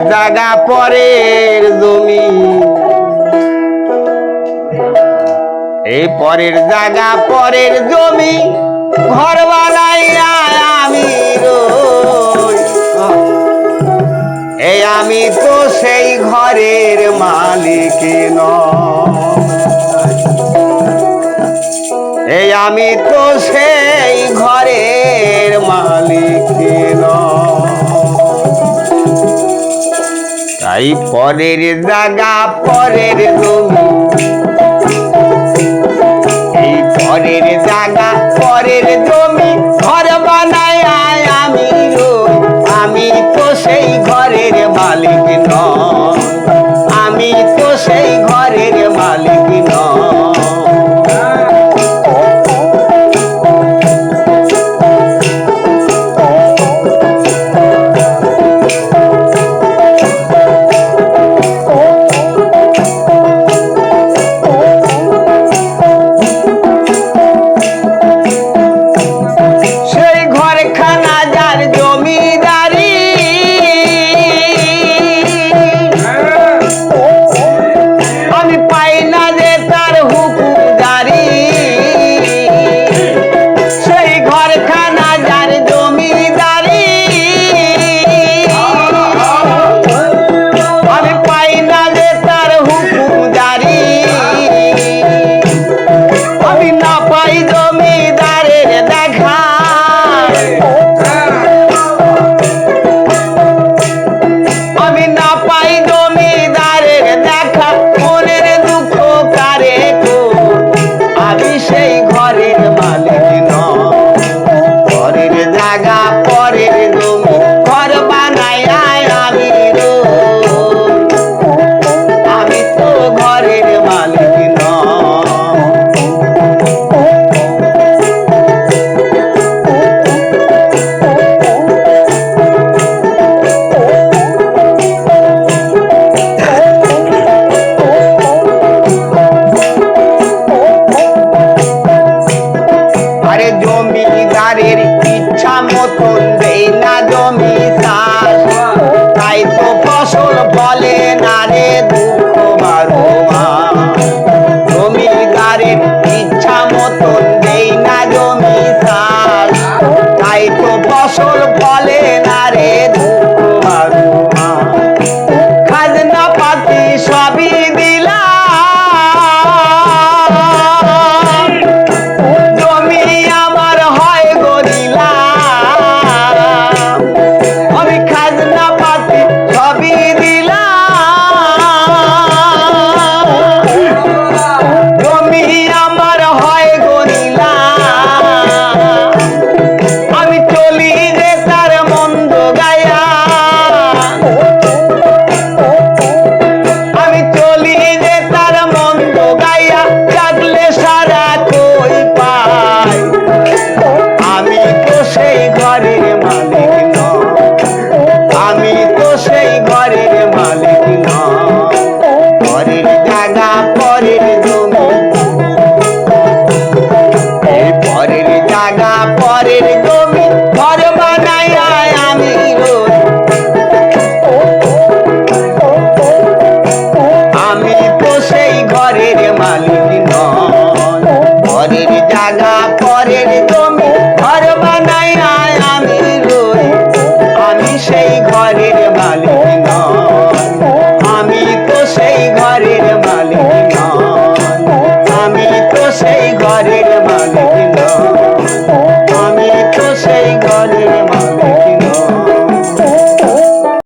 জাগা পরের জমি। এই পরের জাগা পরের জমি ঘর বানাইয়া আমি এ আমি তো সেই ঘরের মালিক এই আমি তো সেই ঘরের মালিক নয় তাই পরের জাগা পরের জমি এই পরের জাগা পরের জমি আরে জমি সেই ঘরের মালিক নন। আমি তো সেই ঘরের মালিক নন। আমি তো সেই ঘরের মালিক